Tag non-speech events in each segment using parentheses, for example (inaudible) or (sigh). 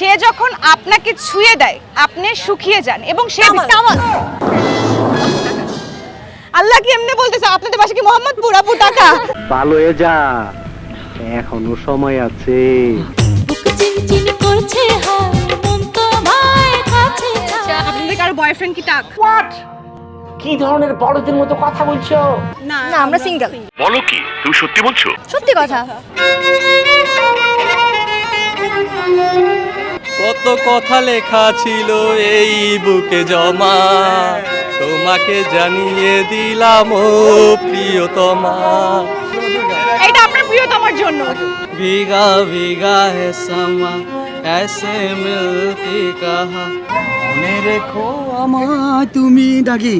সে যখন আপনাকে ছুঁয়ে দেয় আপনি শুকিয়ে যান এবং সে তামাল। আল্লাহ কি এমনি বলতেছে আপনাদের বাসা কি মোহাম্মদপুর আপু টাকা ভালো হয়ে যা এখনও সময় আছে। চায়। আপনাদের কারও বয়ফ্রেন্ড কি টাক কি ধরনের বড়দের মতো কথা বলছো? না না আমরা সিঙ্গেল বলো কি তুমি সত্যি বলছো? সত্যি কথা। কত কথা লেখা ছিল এই বুকে জমা। তোমাকে জানিয়ে দিলাম ও প্রিয়তমা। এটা আপনার প্রিয়তমার জন্য। ভিগা ভিগা হে সামা এসে মিলতি কাহা। মনে রেখো আমায় তুমি ডাকি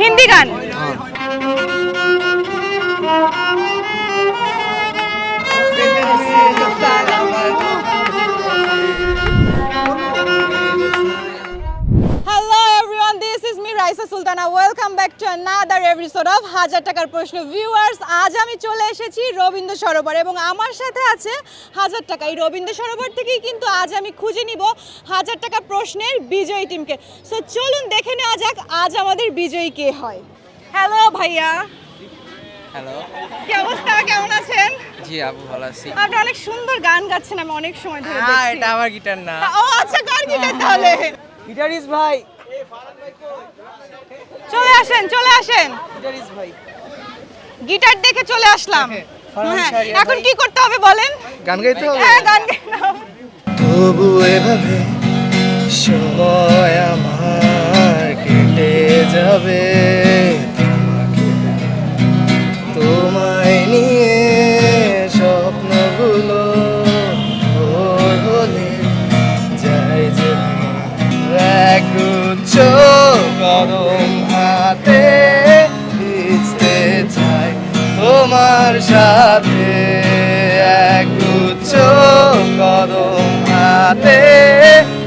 হিন্দি গান। Welcome back to another episode of হাজার টাকার প্রশ্ন। ভিউয়ার্স আজ আমি চলে এসেছি রবীন্দ্র সরোবর এবং আমার সাথে আছে হাজার টাকা। এই রবীন্দ্র সরোবর থেকেই কিন্তু আজ আমি খুঁজে নিব হাজার টাকা প্রশ্নের বিজয়ী টিমকে। সো চলুন দেখে নেওয়া যাক আজ আমাদের বিজয়ী কে হয়। হ্যালো ভাইয়া। হ্যালো কি অবস্থা? কেমন আছেন? জি আপু ভালো আছি। আপনি অনেক সুন্দর গান গাচ্ছেন আমি অনেক সময় ধরে হ্যাঁ দেখছি। এটা আমার গিটার না। ও আচ্ছা গান গিটার তাহলে? গিটারিস্ট ভাই। চলে আসেন চলে আসেন। গিটার দেখে চলে আসলাম। হ্যাঁ, এখন কি করতে হবে বলেন? গান গাইতে হবে? হ্যাঁ গান তবু এভাবে সময় আমার কেটে যাবে। তোমার সাথে এক গুচ্ছ কদম হাতে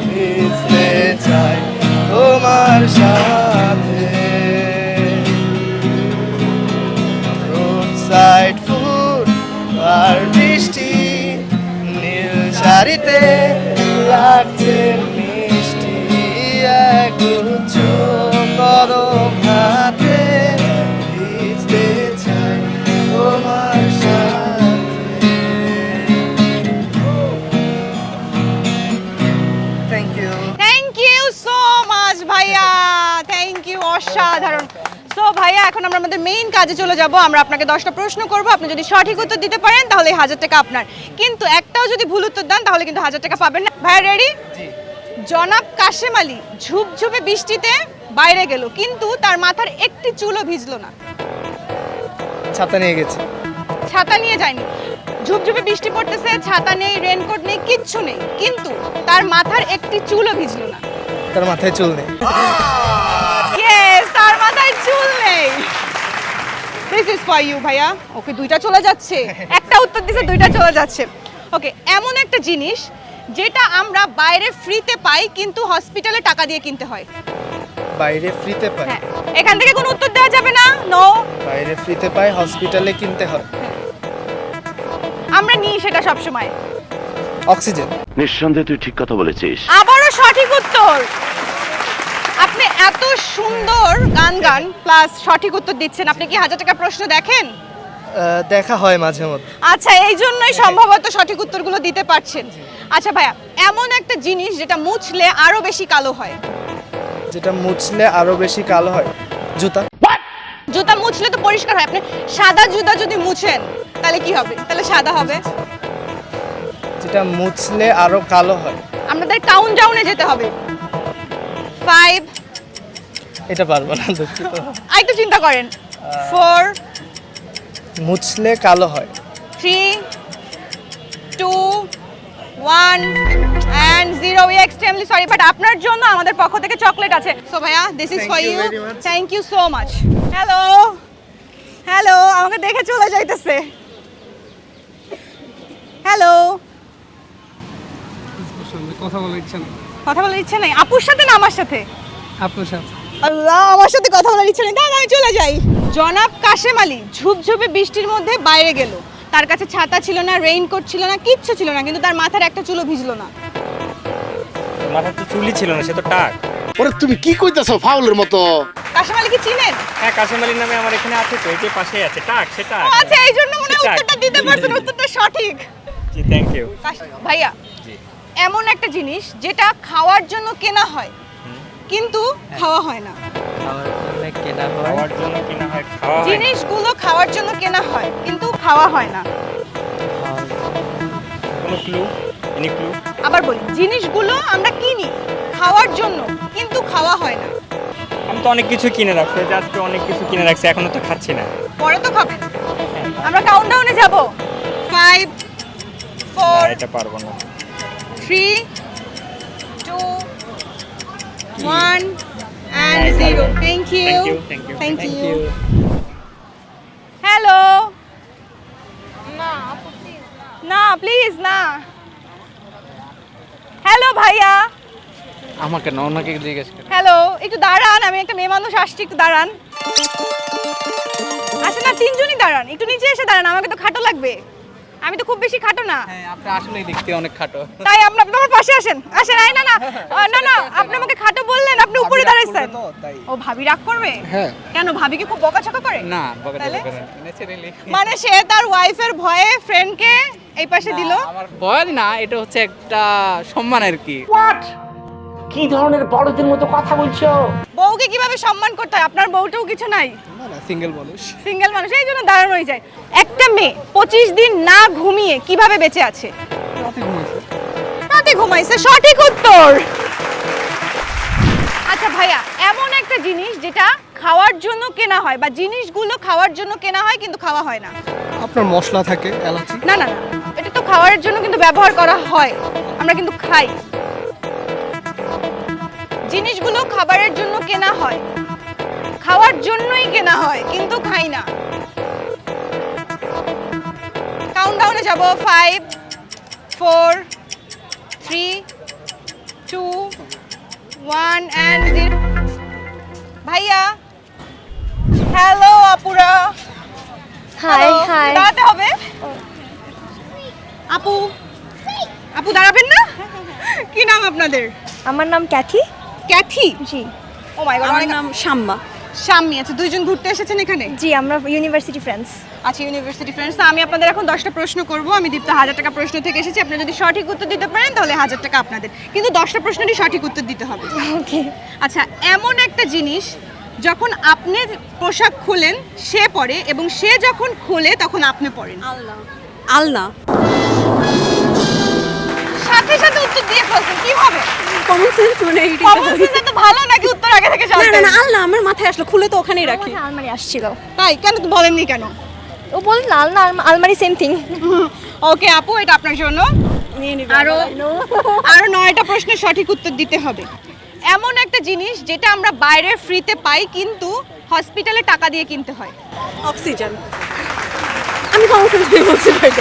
মিশতে চাই তোমার সাথে। রোড সাইড ফুড আর বৃষ্টি নীল শাড়িতে যাব আমরা আপনাকে দশটা প্রশ্ন করব। আপনি যদি সঠিক উত্তর দিতে পারেন তাহলে হাজার টাকা আপনার। কিন্তু একটাও যদি ভুল উত্তর দেন তাহলে কিন্তু হাজার টাকা পাবেন না। ভাইয়া রেডি জনাব কাশেম আলী ঝুপঝুপে বৃষ্টিতে বাইরে গেল কিন্তু তার মাথার একটি চুলও ভিজলো না। ছাতা নিয়ে গেছি। ছাতা নিয়ে যায়নি। ঝুপঝুপে বৃষ্টি পড়তেছে ছাতা নেই রেনকোট নেই কিচ্ছু নেই। কিন্তু তার মাথার একটি চুলও ভিজলো না। তার মাথায় চুল নেই। তার মাথায় চুল নেই। দিস ইজ ফর ইউ ভাইয়া। ওকে দুইটা চলে যাচ্ছে। একটা উত্তর দিছে দুইটা চলে যাচ্ছে। ওকে এমন একটা জিনিস যেটা আমরা বাইরে ফ্রিতে পাই কিন্তু হসপিটালে টাকা দিয়ে কিনতে হয়। বাইরে ফ্রিতে পাই? হ্যাঁ। এখান থেকে কোনো উত্তর দেওয়া যাবে না? নো বাইরে ফ্রিতে পাই হসপিটালে কিনতে হয়। আমরা নিই সেটা সব সময় অক্সিজেন। নিঃসন্দেহে তুই ঠিক কথা বলেছিস। আবারও সঠিক উত্তর। আপনি এত সুন্দর গান গান প্লাস সঠিক উত্তর দিচ্ছেন। আপনি কি হাজার টাকা প্রশ্ন দেখেন? দেখা হয় মাঝে মধ্যে। আচ্ছা এই জন্যই সম্ভবত সঠিক উত্তরগুলো দিতে পারছেন। আচ্ছা ভাইয়া এমন একটা জিনিস যেটা মুছলে আরও বেশি কালো হয়। যেটা মুছলে আরও বেশি কালো হয় জুতা। জুতা মুছলে তো পরিষ্কার হয়। আপনি সাদা জুতা যদি মুছেন তাহলে কি হবে? তাহলে সাদা হবে। যেটা মুছলে আরও কালো হয়। আমাদের টাউন টাউনে যেতে হবে। ফাইভ এটা পারব না দুঃখিত আরেকটু চিন্তা করেন। ফোর মুছলে কালো হয়। Three two one and zero we extremely sorry but আপনার জন্য আমাদের পক্ষ থেকে চকলেট আছে। সো ভাইয়া this is for you thank you so much hello hello আমাকে দেখে চলে যাইতেছে। হ্যালো কথা বলার ইচ্ছা নেই। কথা বলার ইচ্ছে নাই। আপুর সাথে না আমার সাথে? আপনার সাথে। আল্লাহ আমার সাথে কথা বলার ইচ্ছে নেই। তাহলে আমি চলে যাই। জনাব কাশেম আলী ঝুপঝুপে বৃষ্টির মধ্যে বাইরে গেল। তার কাছে ছাতা ছিল না রেইনকোট ছিল না কিচ্ছু ছিল না কিন্তু তার মাথার একটা চুলো ভিজলো না। মাথার তো চুলই ছিল না সে তো টাক। ওরে তুমি কি কইতাছো ফাউলের মতো? কাশেম আলী কি চিনেন? হ্যাঁ কাশেম আলীর নামে আমার এখানে আছে তো এই যে পাশে আছে টাক সে টাক। আচ্ছা এই জন্য মনে হয় উত্তরটা দিতে পারছেন উত্তরটা সঠিক। জি থ্যাংক ইউ কাশ- ভাইয়া জি। এমন একটা জিনিস যেটা খাওয়ার জন্য কেনা হয় কিন্তু খাওয়া হয় না। হয়? হয়। জিনিসগুলো খাওয়ার জন্য কেনা হয় কিন্তু খাওয়া হয় না। আবার বলি জিনিসগুলো আমরা কিনি খাওয়ার জন্য কিন্তু খাওয়া হয় না। আমি তো অনেক কিছু কিনে রাখছি আজকে অনেক কিছু কিনে রাখছি এখনও তো খাচ্ছি না। পরে তো খাবেন আমরা কাউন্টডাউনে যাব। ফাইভ না, ফোর এটা পারব না। Three two one and zero thank you thank you hello না প্লিজ না হ্যালো ভাইয়া আমাকে না ওনাকে জিজ্ঞেস করে। হ্যালো একটু দাঁড়ান আমি একটা মেয়ে মানুষ আসছি একটু দাঁড়ান। আসে না তিনজনই দাঁড়ান একটু নিচে এসে দাঁড়ান আমাকে তো খাটো লাগবে। আমি তো খুব বেশি খাটো না। হ্যাঁ আপনি আসলেই দেখতে অনেক খাটো। তাই আপনি আপনি আমার পাশে আসেন। আসেন আই না না। (laughs) না না আপনি আমাকে খাটো বললেন আপনি উপরে দাঁড়াইছেন ও ভাবি রাগ করবে? হ্যাঁ। কেন ভাবি কি খুব বকাঝকা করে? না বকা তাহলে? করে ন্যাচারালি। মানে সে তার ওয়াইফের ভয়ে ফ্রেন্ডকে এই পাশে দিল? আমার ভয় না এটা হচ্ছে একটা সম্মান আর কি। হোয়াট কি ধরনের বড়দের মতো কথা বলছো? বউকে কীভাবে সম্মান করতে হয়? আপনার বউটাও কিছু নাই? না না সিঙ্গেল মানুষ। সিঙ্গেল মানুষ এই জন্য দাঁড়ানোই যায়। একটা মেয়ে পঁচিশ দিন না ঘুমিয়ে কীভাবে বেঁচে আছে? রাতে ঘুমাইছে। রাতে ঘুমাইছে সঠিক উত্তর। আচ্ছা ভাইয়া এমন একটা জিনিস যেটা খাওয়ার জন্য কেনা হয় বা জিনিসগুলো খাওয়ার জন্য কেনা হয় কিন্তু খাওয়া হয় না। আপনার মশলা থাকে এলাচি? না না না এটা তো খাওয়ার জন্য কিন্তু ব্যবহার করা হয়। আমরা কিন্তু খাই। জিনিসগুলো খাবারের জন্য কেনা হয়। খাওয়ার জন্যই কেনা হয় কিন্তু খাই না। কাউন্টডাউনে যাব। Five four three two one and zero ভাইয়া। হ্যালো আপুরা। হাই Hello, হাই দাঁড়াতে হবে। আপু। আপু দাঁড়াবেন না? কি নাম আপনাদের? আমার নাম ক্যাথি। ক্যাথি? জি। ও মাই গড আমার নাম শাম্মা। শাম্মি আচ্ছা দুইজন ঘুরতে এসেছেন এখানে? জি আমরা ইউনিভার্সিটি ফ্রেন্ডস আচ্ছা ইউনিভার্সিটি ফ্রেন্ডস আমি আপনাদের এখন দশটা প্রশ্ন করব। আমি দীপ্ত হাজার টাকা প্রশ্ন থেকে এসেছি। আপনারা যদি সঠিক উত্তর দিতে পারেন তাহলে হাজার টাকা আপনাদের। কিন্তু দশটা প্রশ্নেরই সঠিক উত্তর দিতে হবে। ওকে আচ্ছা এমন একটা জিনিস যখন আপনি পোশাক খোলেন সে পরে এবং সে যখন খোলে তখন আপনি পরেন। আলনা। সাথে সাথে উত্তর দিয়ে ফেলছেন কীভাবে কমন সেন্স মানে এইটা কমন সেন্স তো ভালো নাকি উত্তর আগে থেকে না জানতেন না না আলনা আমার মাথায় আসলো খুলে তো ওখানেই রাখি। আলমারি আসছিল। তাই? কেন তো বলেননি কেন? ও বললেন আলনা আলমা- আলমারি সেম থিং ওকে আপু এটা আপনার জন্য। আরও আরও নয়টা প্রশ্নের সঠিক উত্তর দিতে হবে। এমন একটা জিনিস যেটা আমরা বাইরে ফ্রিতে পাই কিন্তু হসপিটালে টাকা দিয়ে কিনতে হয়। অক্সিজেন আমি কমন সেন্স দিয়ে বলছি ভাই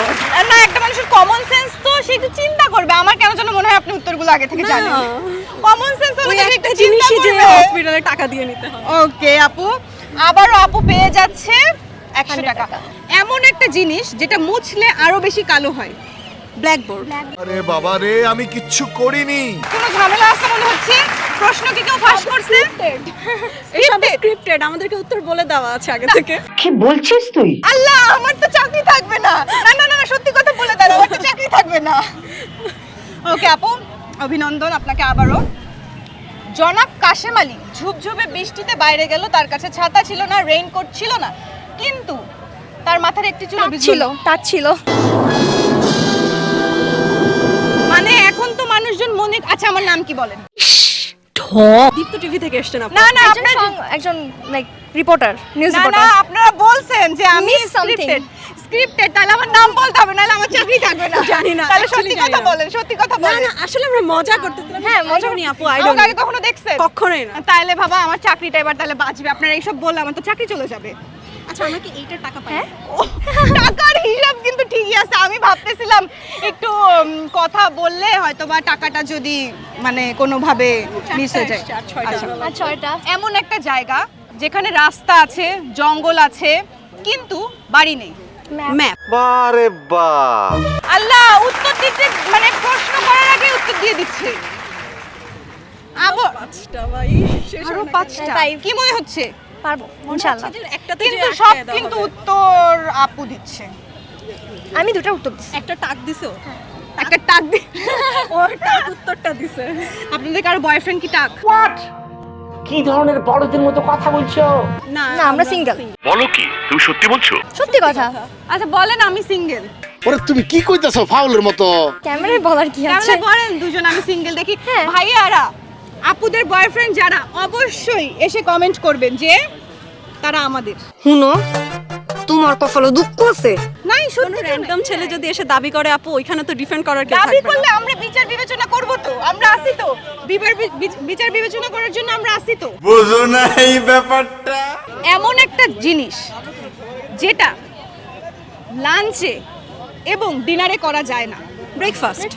না একটা মানুষের কমন সেন্স তো সে একটু চিন্তা করবে। আমার কেন যেন মনে হয় আপনি উত্তরগুলো আগে থেকে। জানেন। কমন সেন্স হলে একটা চিন্তা জিনিসই যে হসপিটালে টাকা দিয়ে নিতে ওকে আপু। আবারও আপু পেয়ে যাচ্ছে একশো 100 টাকা। টাকা। এমন একটা জিনিস যেটা মুছলে আরও বেশি কালো হয়। ব্ল্যাকবোর্ড। আরে বাবা রে আমি কিচ্ছু করিনি। কোনো ঝামেলা আছে মনে হচ্ছে? প্রশ্ন কি কেউ ফাঁস করছে? এসব স্ক্রিপ্টেড আমাদেরকে উত্তর বলে দেওয়া আছে আগে থেকে। কি বলছিস তুই? আল্লাহ আমার তো চাকরি থাকবে না। না না না না, সত্যি কথা বলে দেন আমার তো চাকরি থাকবে না। ওকে আপু অভিনন্দন আপনাকে আবারও। জনাব কাশেম আলী ঝুপঝুপে বৃষ্টিতে বাইরে গেল তার কাছে ছাতা ছিল না রেইনকোট ছিল না। কিন্তু তার মাথার একটি চুল ছিল তার ছিল। মানে এখন তো মানুষজন মনে আচ্ছা আমার নাম কি বলেন? দীপ্ত টিভি থেকে এসেছেন আপনি। না না আপনার একজন লাইক রিপোর্টার নিউজ না না আপনারা বলছেন যে আমি Miss স্ক্রিপ্টেড তাহলে আমার নাম বলতে হবে নাহলে আমার চাকরি থাকবে না। জানি না, তাহলে সত্যি কথা বলেন সত্যি কথা বলেন না আসলে আমরা মজা করতেছিলাম। হ্যাঁ মজা নি আপু আই আমাকে আগে কখনো দেখছেন? কখনোই না। তাহলে বাবা আমার চাকরিটা এবার তাহলে বাঁচবে। আপনারা এইসব বললে আমার তো চাকরি চলে যাবে। আচ্ছা আমরা কি এইটার টাকা পাই (laughs) টাকার হিসাব কিন্তু ঠিকই আছে। আমি ভাবতেছিলাম একটু কথা বললে হয়তো বা টাকাটা যদি মানে কোনোভাবে মিস হয়ে যায়। আচ্ছা। ছয়টা? এমন একটা জায়গা যেখানে রাস্তা আছে জঙ্গল আছে কিন্তু বাড়ি নেই। ম্যাপ বারে বা। আল্লাহ উত্তর দিতে মানে প্রশ্ন করার আগে উত্তর দিয়ে দিচ্ছে। আবার পাঁচটা ভাই আরও পাঁচটা। কি মনে হচ্ছে? পারব ইনশাআল্লাহ একটাতে কিন্তু সব কিন্তু উত্তর আপু দিচ্ছে। আমি দুটো উত্তর দিচ্ছি একটা টাক দিছো? একটা টাক দি (laughs) ও টাক উত্তরটা দিছে। আপনাদের কারও বয়ফ্রেন্ড কি টাক? হোয়াট কি ধরনের বড়দের মতো কথা বলছো? না না আমরা সিঙ্গেল বলো কি তুমি সত্যি বলছো? সত্যি কথা। আচ্ছা বলেন আমি সিঙ্গেল ওরে তুমি কি কইতাছো ফাউলের মতো? ক্যামেরায় বলার কি আছে? কেমন বলেন দুজন আমি সিঙ্গেল দেখি। ভাইয়ারা আপুদের বয়ফ্রেন্ড যারা অবশ্যই এসে কমেন্ট করবেন যে তারা আমাদের। হুনো তোমার কপালে দুঃখ আছে। নাই শুনুন র্যান্ডম ছেলে যদি এসে দাবি করে আপু ওইখানে তো ডিফেন্ড করার কেউ দাবি করলে আমরা বিচার বিবেচনা করব তো আমরা আসি তো। বিবার বিচার বিবেচনা করার জন্য আমরা আসি তো। বুঝো না এই ব্যাপারটা। এমন একটা জিনিস যেটা লাঞ্চে এবং ডিনারে করা যায় না। ব্রেকফাস্ট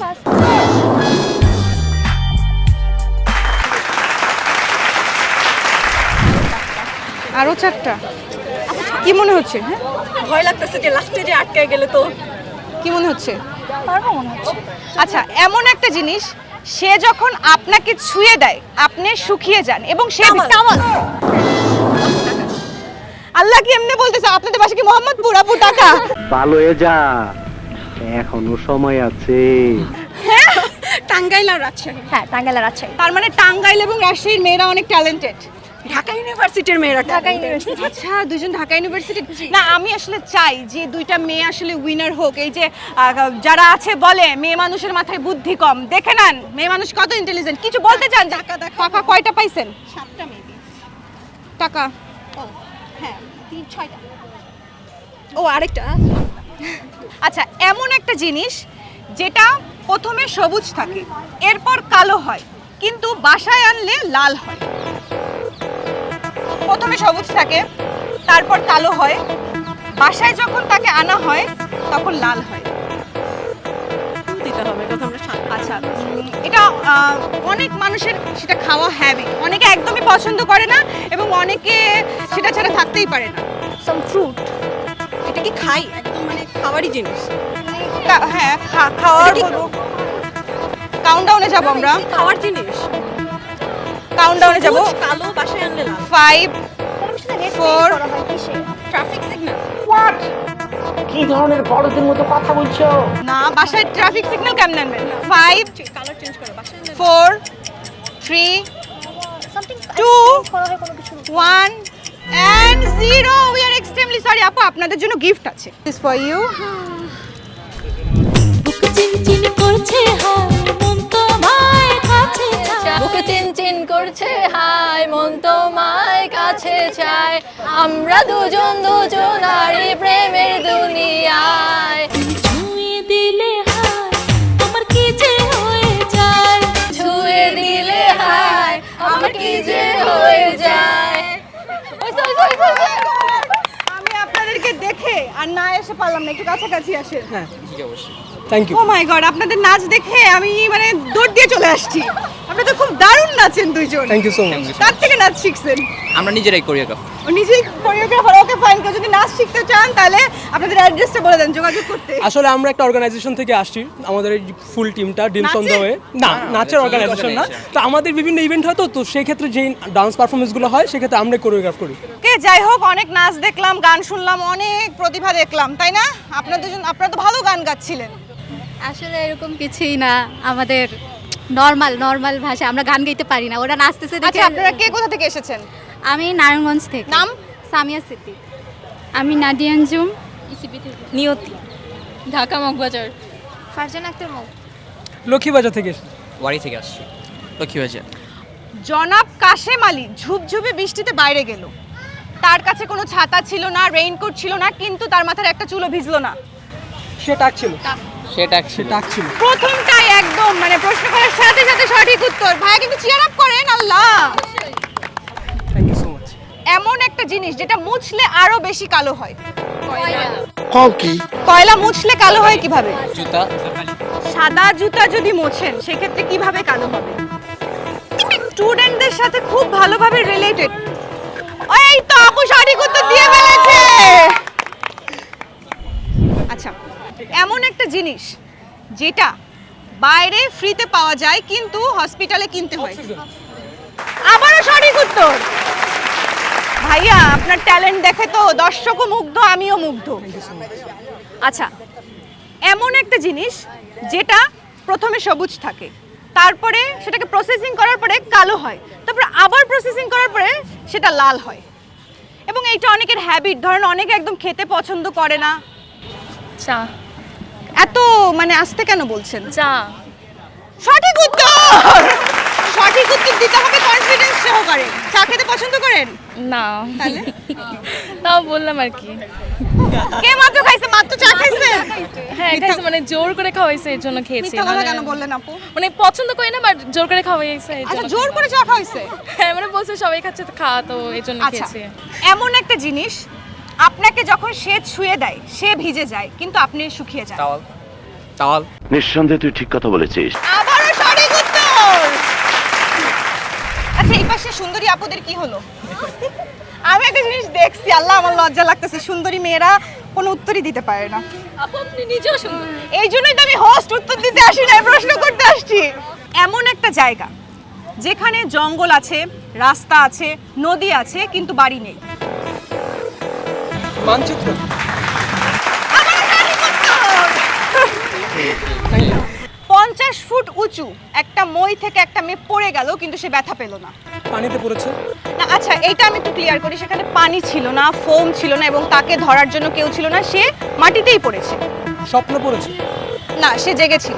আরও চারটা। কি মনে হচ্ছে? হ্যাঁ? ভয় লাগতেছে যে লাস্টে যে আটকে গেলে তো। কি মনে হচ্ছে? পারব মনে হচ্ছে। আচ্ছা এমন একটা জিনিস সে যখন আপনাকে ছুঁয়ে দেয় আপনি শুকিয়ে যান এবং সে আল্লাহ কি এমনি বলতেছে আপনাদের বাসা কি মোহাম্মদপুর? আপু টাকা ভালো হয়ে যা। এখনও সময় আছে। টাঙ্গাইল আর রাজশাহী। হ্যাঁ টাঙ্গাইল আর রাজশাহী। তার মানে টাঙ্গাইল এবং রাজশাহীর মেয়েরা অনেক ট্যালেন্টেড ঢাকা ইউনিভার্সিটির মেয়েরা ঢাকা ইউনিভার্সিটি আচ্ছা দুজন ঢাকা ইউনিভার্সিটি না আমি আসলে চাই যে দুইটা মেয়ে আসলে উইনার হোক। এই যে যারা আছে বলে মেয়ে মানুষের মাথায় বুদ্ধি কম। দেখে নেন মেয়ে মানুষ কত ইন্টেলিজেন্ট কিছু বলতে চান? টাকা টাকা কয়টা পাইছেন? সাতটা মেবি টাকা? হ্যাঁ তিন ছয়টা। ও আরেকটা। আচ্ছা এমন একটা জিনিস যেটা প্রথমে সবুজ থাকে এরপর কালো হয় কিন্তু বাসায় আনলে লাল হয়। প্রথমে সবুজ থাকে তারপর কালো হয়। বাসায় যখন তাকে আনা হয় তখন লাল হয়। দিতে হবে কথা আমরা আচ্ছা এটা অনেক মানুষের সেটা খাওয়া হ্যাবিট অনেকে একদমই পছন্দ করে না এবং অনেকে সেটা ছাড়া থাকতেই পারে না। সাম ফ্রুট এটা কি খাই? একদম মানে খাবারই জিনিস। হ্যাঁ খাওয়ার বলব কাউন্টডাউনে যাব আমরা। খাওয়ার জিনিস? কাউন্টডাউনে যাব। কালো বাসায় আনলে লাল। ফোর ট্রাফিক সিগন্যাল হোয়াট কি ধরনের বড়দের মতো কথা বলছো? না বাসায় ট্রাফিক সিগন্যাল কেমন আনবেন ফাইভ কালার চেঞ্জ করো four three two one and zero we are extremely sorry আপু আপনাদের জন্য গিফট আছে। দিস ফর ইউ বুক চিনচিন করছে হায় মন তোমায় কাছে বুকে চিন চিন করছে হাই মন তোমায় কাছে চায় আমরা দুজন দুজন দুজনারই প্রেমের দুনিয়ায়। ছুঁয়ে দিলে হায় আমার কি যে হয়ে যায়? ছুঁয়ে দিলে হাই আমার কি যে হয়ে যায়। আমি আপনাদেরকে দেখে আর না এসে পারলাম না একটু কাছাকাছি আসেন। হ্যাঁ ঠিক অবশ্যই। Thank you oh my god আপনাদের নাচ দেখে আমি মানে দৌড় দিয়ে চলে আসছি। আপনি তো খুব দারুণ নাচেন দুইজন। থ্যাংক ইউ সো মাচ তার থেকে নাচ শিখছেন। আমরা নিজেরাই কোরিওগ্রাফ নিজেই কোরিওগ্রাফার ওকে ফাইন কেউ যদি নাচ শিখতে চান তাহলে আপনাদের অ্যাড্রেসটা বলে দেন যোগাযোগ করতে। আসলে আমরা একটা অর্গানাইজেশন থেকে আসছি আমাদের এই ফুল টিমটা ডিম সন্ধ্যা হয়ে। না নাচের অর্গানাইজেশন না। তো আমাদের বিভিন্ন ইভেন্ট হয় তো তো সেক্ষেত্রে যেই ডান্স পারফরমেন্সগুলো হয় সেক্ষেত্রে আমরা কোরিওগ্রাফ করি। কে যাই হোক অনেক নাচ দেখলাম গান শুনলাম অনেক প্রতিভা দেখলাম তাই না? আপনাদের জন্য আপনারা তো ভালো গান গাচ্ছিলেন। আসলে এরকম কিছুই না আমাদের নর্মাল নর্মাল ভাষা আমরা গান গাইতে পারি না। ওরা নাচতেছে দেখে আচ্ছা আপনারা কে কোথা থেকে এসেছেন? আমি নারায়ণগঞ্জ থেকে। নাম? সামিয়া সিদ্দিক। আমি নাদিয়ানজুম নিয়তি। ঢাকা মগবাজার। ফারজান আক্তার মগ লক্ষ্মীবাজার থেকে। বাড়ি থেকে আসছি। লক্ষ্মীবাজার। জনাব কাশেম আলী ঝুপঝুপে বৃষ্টিতে বাইরে গেল। তার কাছে কোনো ছাতা ছিল না রেইনকোট ছিল না কিন্তু তার মাথার একটা চুলও ভিজলো না। সে টাক ছিল। সেটা সে টাক ছিল প্রথমটাই একদম মানে প্রশ্ন করার সাথে সাথে সঠিক উত্তর। ভাই কিন্তু চিয়ার আপ করেন Allah. Thank you so much এমন একটা জিনিস যেটা মুছলে আরও বেশি কালো হয়। কও কি? কয়লা মুছলে কালো হয় কীভাবে? জুতা। সাদা জুতা যদি মোছেন সেক্ষেত্রে কীভাবে কালো হবে? স্টুডেন্টদের সাথে খুব ভালোভাবে রিলেটেড এই তো আপু সঠিক উত্তর দিয়ে ফেলেছে। আচ্ছা এমন একটা জিনিস যেটা বাইরে ফ্রিতে পাওয়া যায় কিন্তু হসপিটালে কিনতে হয়। আবারও সঠিক উত্তর। ভাইয়া আপনার ট্যালেন্ট দেখে তো দর্শকও মুগ্ধ আমিও মুগ্ধ। আচ্ছা এমন একটা জিনিস যেটা প্রথমে সবুজ থাকে তারপরে সেটাকে প্রসেসিং করার পরে কালো হয় তারপরে আবার প্রসেসিং করার পরে সেটা লাল হয়। এবং এইটা অনেকের হ্যাবিট ধরেন অনেকে একদম খেতে পছন্দ করে না। চা। এত মানে আসতে কেন বলছেন? চা সঠিক উত্তর! সঠিক উত্তর দিতে হবে কনফিডেন্স সহকারে। চা খেতে পছন্দ করেন? না। তাহলে? তাও বললাম আর কি। কে মাত্র খাইছে? মাত্র চা খাইছে? হ্যাঁ খাইছে মানে জোর করে খাওয়াইছে এর জন্য খেয়েছি। মিথ্যা কথা কেন বললেন আপু? মানে পছন্দ করি না বাট জোর করে খাওয়াইছে এর আচ্ছা জোর করে চা খাইছে হ্যাঁ মানে বলছে সবাই খাচ্ছে তো খা তো এই জন্য আচ্ছা খেয়েছি। এমন একটা জিনিস আপনাকে যখন সে ছুঁয়ে দেয় সে ভিজে যায় কিন্তু আপনি শুকিয়ে যান। চাওয়াল চাওয়াল নিঃসন্দেহে তুই ঠিক কথা বলেছিস। আবারও সঠিক উত্তর! আচ্ছা এই পাশে সুন্দরী আপুদের কি হলো? আমি একটা জিনিস দেখছি আল্লাহ আমার লজ্জা লাগতেছে। সুন্দরী মেয়েরা কোনো উত্তরই দিতে পারে না। আপু আপনি নিজেও সুন্দর। এই জন্যই তো আমি হোস্ট উত্তর দিতে আসি না প্রশ্ন করতে আসছি। এমন একটা জায়গা যেখানে জঙ্গল আছে রাস্তা আছে নদী আছে কিন্তু বাড়ি নেই। মানচিত্র। পঞ্চাশ ফুট উঁচু একটা মই থেকে একটা মেয়ে পড়ে গেল কিন্তু সে ব্যথা পেল না। পানিতে পড়েছে? না আচ্ছা এইটা আমি একটু ক্লিয়ার করি সেখানে পানি ছিল না ফোম ছিল না এবং তাকে ধরার জন্য কেউ ছিল না সে মাটিতেই পড়েছে। স্বপ্ন পড়েছে? না সে জেগেছিল।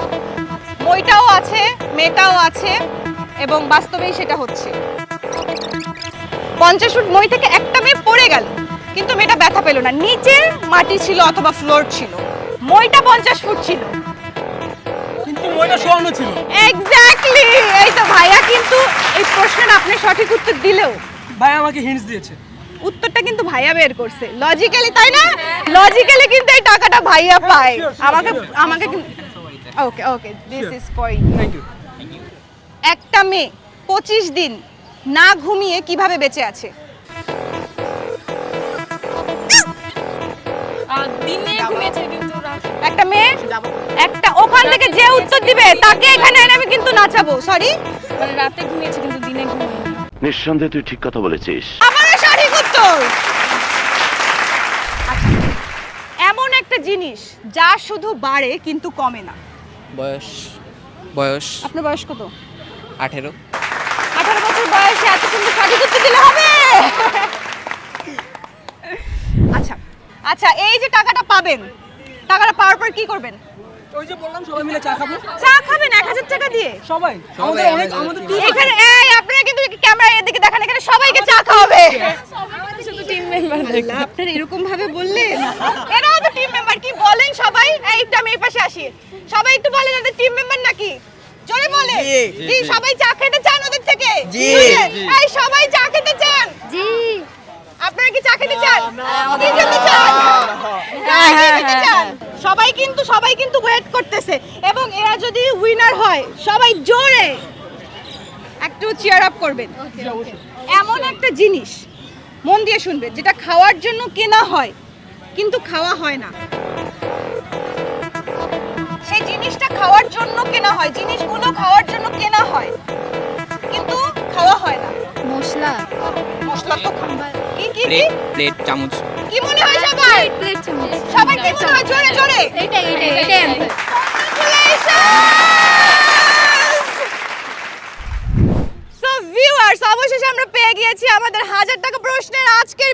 বইটাও আছে মেয়েটাও আছে এবং বাস্তবেই সেটা হচ্ছে। পঞ্চাশ ফুট মই থেকে একটা মেয়ে পড়ে গেল। কিন্তু মেয়েটা ব্যথা পেল না। নিচে মাটি ছিল অথবা ফ্লোর ছিল। মইটা পঞ্চাশ ফুট ছিল। কিন্তু মইটা শোয়ানো ছিল। এক্স্যাক্টলি এই তো ভাইয়া কিন্তু এই প্রশ্নের আপনি সঠিক উত্তর দিলেও। ভাই আমাকে হিন্টস দিয়েছে। উত্তরটা কিন্তু ভাইয়া বের করছে। লজিক্যালি তাই না? লজিক্যালি কিন্তু এই টাকাটা ভাইয়া পায়। আমাকে আমাকে okay okay this is thank you একটা মেয়ে পঁচিশ দিন না ঘুমিয়ে কীভাবে বেঁচে আছে? দিনে ঘুমিয়েছে কিন্তু একটা মেয়ে? একটা ওখান থেকে যে উত্তর দিবে তাকে এখানে এনে আমি কিন্তু নাচাবো সরি মানে রাতে ঘুমিয়েছে কিন্তু দিনে ঘুমায়নি নিঃসন্দেহে তুই ঠিক কথা বলেছিস। আমার সঠিক উত্তর! আচ্ছা, এমন একটা জিনিস যা শুধু বাড়ে কিন্তু কমে না। বয়স বয়স। আপনার বয়স কত? আঠেরো। আঠারো বছর বয়সে এত সুন্দর সঠিক উত্তর দিলে হবে! আচ্ছা এই যে টাকাটা পাবেন টাকাটা পাওয়ার পর কি করবেন? ওই যে বললাম সবাই মিলে চা খাব। চা খাবেন এক হাজার টাকা দিয়ে? সবাই। আমাদের অনেক আমাদের এখানে এই আপনারা কিন্তু ক্যামেরা এদিকে দেখেন এখানে সবাইকে চা খাওয়াবে। শুধু টিম মেম্বার আপনারা এরকম ভাবে বললেন এরাও তো টিম মেম্বার কি বলেন সবাই? এই একটু আমি এই পাশে আসি। সবাই একটু বলেন ওদের টিম মেম্বার নাকি? জোরে বলে জি সবাই চা খেতে চান ওদের থেকে? জি। এই সবাই চা খেতে চান? জি। আপনারা কি চা খেতে চান? কি খেতে চান? খেতে চান? সবাই কিন্তু সবাই কিন্তু ওয়েট করতেছে। এবং এরা যদি উইনার হয় সবাই জোরে একটু চেয়ার আপ করবেন। এমন একটা জিনিস মন দিয়ে শুনবেন যেটা খাওয়ার জন্য কেনা হয় কিন্তু খাওয়া হয় না। সেই জিনিসটা খাওয়ার জন্য কেনা হয় জিনিসগুলো খাওয়ার জন্য কেনা হয় কিন্তু খাওয়া হয় না। মশলা। মশলা তো কি কি কি? প্লেট চামচ। কি মনে হয় সবাই? প্লেট চামচ। সবাই কি মনে হয়? জোরে জোরে। এটা এটা ভিউয়ার্স অবশেষে আমরা পেয়ে গিয়েছি আমাদের হাজার টাকা প্রশ্নের আজকের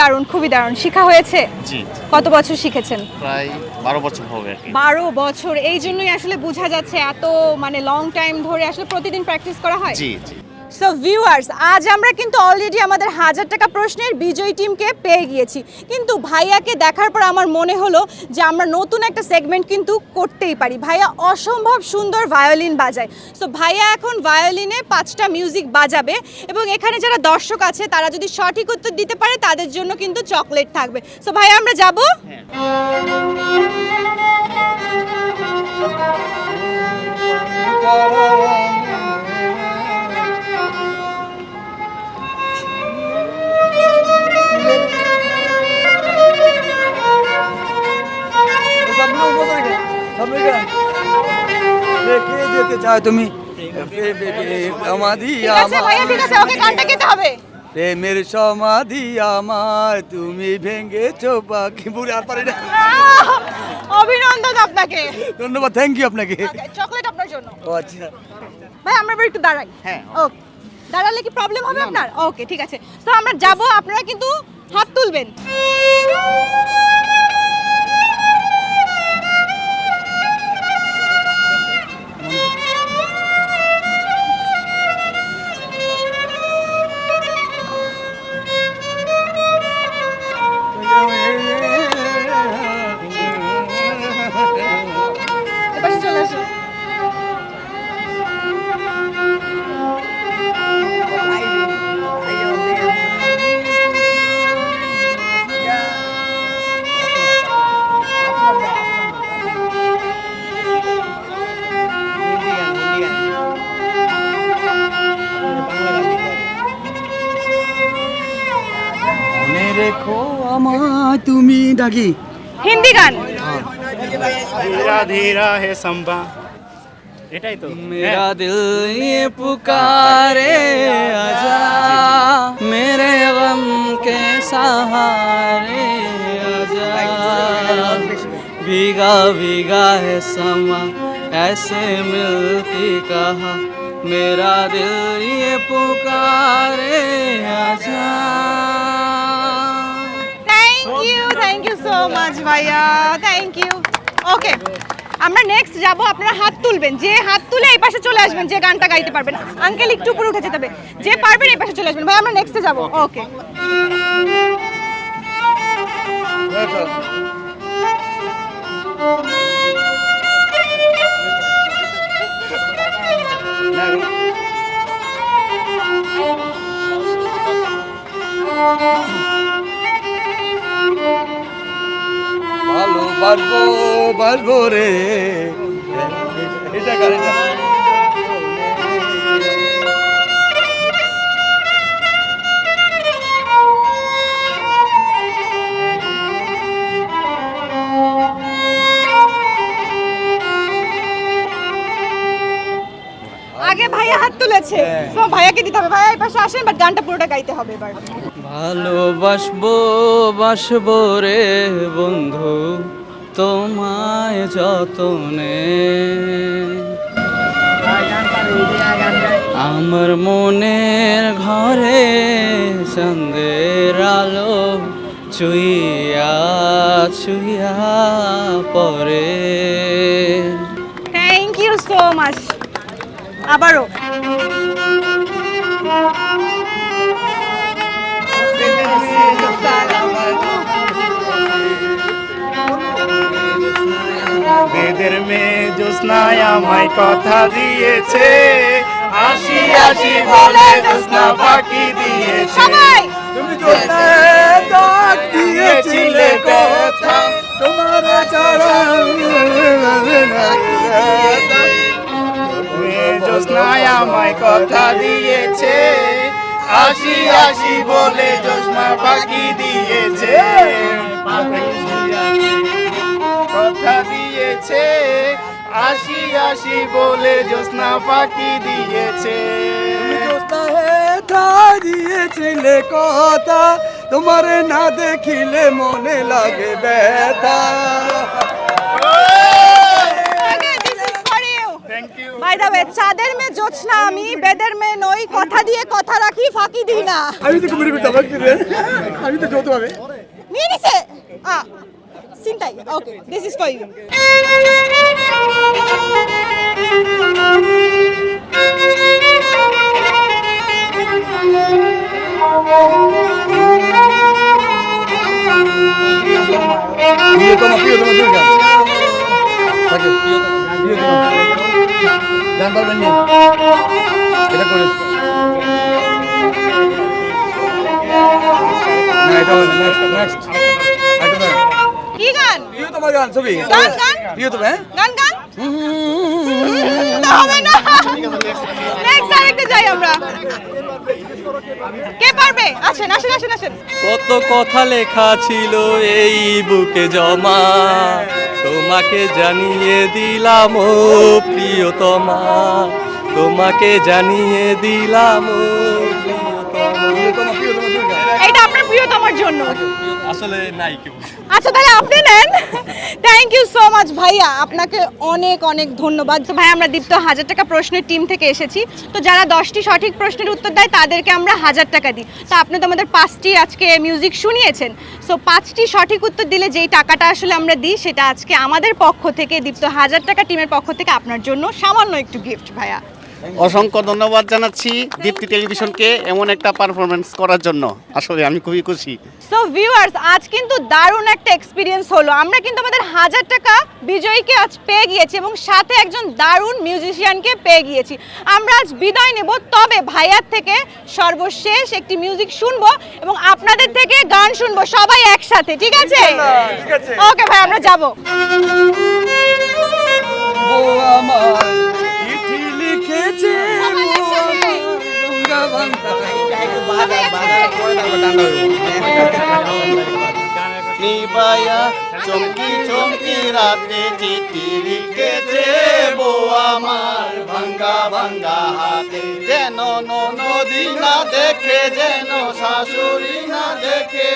দারুণ খুবই দারুণ। শিখা হয়েছে? জি। কত বছর শিখেছেন? প্রায় বারো বছর হবে বারো বছর। এই জন্যই আসলে বোঝা যাচ্ছে এত মানে লং টাইম ধরে আসলে প্রতিদিন প্র্যাকটিস করা হয়? জি জি। সো ভিউয়ার্স আজ আমরা কিন্তু অলরেডি আমাদের হাজার টাকা প্রশ্নের বিজয়ী টিমকে পেয়ে গিয়েছি। কিন্তু ভাইয়াকে দেখার পর আমার মনে হলো যে আমরা নতুন একটা সেগমেন্ট কিন্তু করতেই পারি। ভাইয়া অসম্ভব সুন্দর ভায়োলিন বাজায়। সো ভাইয়া এখন ভায়োলিনে পাঁচটা মিউজিক বাজাবে এবং এখানে যারা দর্শক আছে, তারা যদি সঠিক উত্তর দিতে পারে, তাদের জন্য কিন্তু চকলেট থাকবে। সো ভাইয়া, আমরা যাব? কে যেতে চায় তুমি? হবে। প্রেমের সমাধি আমার তুমি ভেঙেছো পাখি বুড়ি আর পারি না। অভিনন্দন আপনাকে। ধন্যবাদ থ্যাংক ইউ আপনাকে। চকলেট আপনার জন্য। ও আচ্ছা। ভাই আমরা একটু দাঁড়াই। হ্যাঁ ওকে দাঁড়ালে কি প্রবলেম হবে আপনার? ওকে ঠিক আছে। তো আমরা যাব আপনারা কিন্তু হাত তুলবেন। মনে রেখো আমায় তুমি ডাকি হিন্দি গান ধীরা ধীরা হে সম্বা এটাই তো मेरा दिल ये पुकारे आजा मेरे गम के सहारे आजा भीगा भीगा है समा ऐसे मिलती कहा मेरा दिल ये पुकारे आजा thank You thank you so much ভাইয়া। থ্যাংক ইউ ওকে আমরা নেক্সট যাব, আপনারা হাত তুলবেন। যে হাত তুলে এই পাশে চলে আসবেন, যে গানটা গাইতে পারবেন। আঙ্কেল একটু উপরে উঠে যেতে হবে। যে পারবেন এই পাশে চলে আসবেন। ভাই আমরা নেক্সটে যাব। ওকে ভালোবাসবো বাসবো রে। এটা গান আগে ভাইয়া হাত তুলেছে। তো ভাইয়াকে দিতে হবে। ভাইয়া এই পাশে আসেন বাট গানটা পুরোটা গাইতে হবে এবার। ভালোবাসবো বাসবো রে বন্ধু। তোমায় যতনে। আমার মনের ঘরে চন্দের আলো চুইয়া চুইয়া পরে থ্যাংক ইউ সো মাচ আবারও। বেদের মেয়ে জ্যোৎস্নায় আমায় কথা দিয়েছে। আসি আসি বলে জ্যোৎস্না ফাঁকি দিয়েছে। তুমি ডাক দিয়েছিলে কথা তোমার ছাড়া মেয়ে আমায় কথা দিয়েছে। আসি আসি বলে জ্যোৎস্না ফাঁকি দিয়েছে। আসি আসি বলে জ্যোৎস্না ফাঁকি দিয়েছে। দিয়েছিলে কথা তোমার না দেখিলে মনে লাগে ব্যথা। বাই দ্য ওয়ে চাঁদের মেয়ে জোছনা আমি বেদের মেয়ে নই কথা দিয়ে কথা রাখি ফাঁকি দিই না। আমি তো কুমিরি আমি তো যৌথ হবে নিয়ে নিছে? আ চিন্তাই okay this is for you প্রিয়তম প্রিয়তম দুর্গা থাকে প্রিয়তম গান পারবেন নি এটা করে না এটা নেক্সট নেক্সট তোমার গান ছবি? গান গান। প্রিয় তুমি হ্যাঁ? গান গান। না, হবে না। নেক্সট আরেকটা যাই আমরা। কে পারবে? আসেন আসেন আসেন আসেন। কত কথা লেখা ছিল এই বুকে জমা। তোমাকে জানিয়ে দিলাম ও প্রিয়তমা। তোমাকে জানিয়ে দিলাম ও প্রিয়তমা। এটা আপনার প্রিয়তমার জন্য। আসলে নাই কেউ। আচ্ছা তাহলে আপনি নেন। থ্যাংক ইউ সো মাচ ভাইয়া। আপনাকে অনেক অনেক ধন্যবাদ। ভাই আমরা দীপ্ত হাজার টাকা প্রশ্নের টিম থেকে এসেছি। তো যারা দশটি সঠিক প্রশ্নের উত্তর দেয়, তাদেরকে আমরা হাজার টাকা দিই। তো আপনি তো আমাদের পাঁচটি আজকে মিউজিক শুনিয়েছেন। সো পাঁচটি সঠিক উত্তর দিলে যেই টাকাটা আসলে আমরা দিই, সেটা আজকে আমাদের পক্ষ থেকে, দীপ্ত হাজার টাকা টিমের পক্ষ থেকে আপনার জন্য সামান্য একটু গিফট ভাইয়া। অসংখ্য ধন্যবাদ জানাচ্ছি দীপ্তি টেলিভিশনকে এমন একটা পারফরমেন্স করার জন্য। আসলে আমি খুবই খুশি। সো ভিউয়ার্স আজ কিন্তু দারুণ একটা এক্সপিরিয়েন্স হলো। আমরা কিন্তু আমাদের হাজার টাকা বিজয়ীকে আজ পেয়ে গিয়েছি এবং সাথে একজন দারুণ মিউজিশিয়ানকে পেয়ে গিয়েছি। আমরা আজ বিদায় নেব তবে ভাইয়ার থেকে সর্বশেষ একটি মিউজিক শুনব এবং আপনাদের থেকে গান শুনব সবাই একসাথে ঠিক আছে? ঠিক আছে। ওকে ভাই আমরা যাব। ও আমার নিবায়া চমকি চমকি রাতে চিঠি লিখেছে বউ আমার ভাঙ্গা ভাঙ্গা হাতে। যেন নদী না দেখে যেন শাশুড়ি না দেখে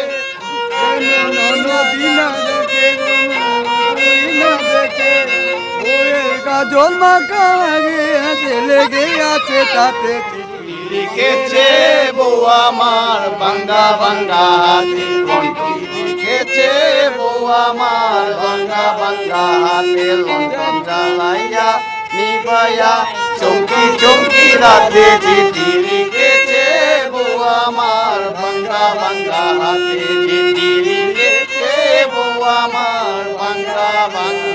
কাজল মাখা লাগে আছে লেগে আছে, তাতে লিখেছে বউ আমার হাতে কণ্ঠি লিখেছে, বউ আমার ভাঙ্গা ভাঙ্গা হাতে, লন্ডন জ্বালাইয়া চমকি রাতে চিঠি আমার ভাঙ্গা ভাঙ্গা হাতে লিখেছে বউ আমার ভাঙ্গা ভাঙ্গা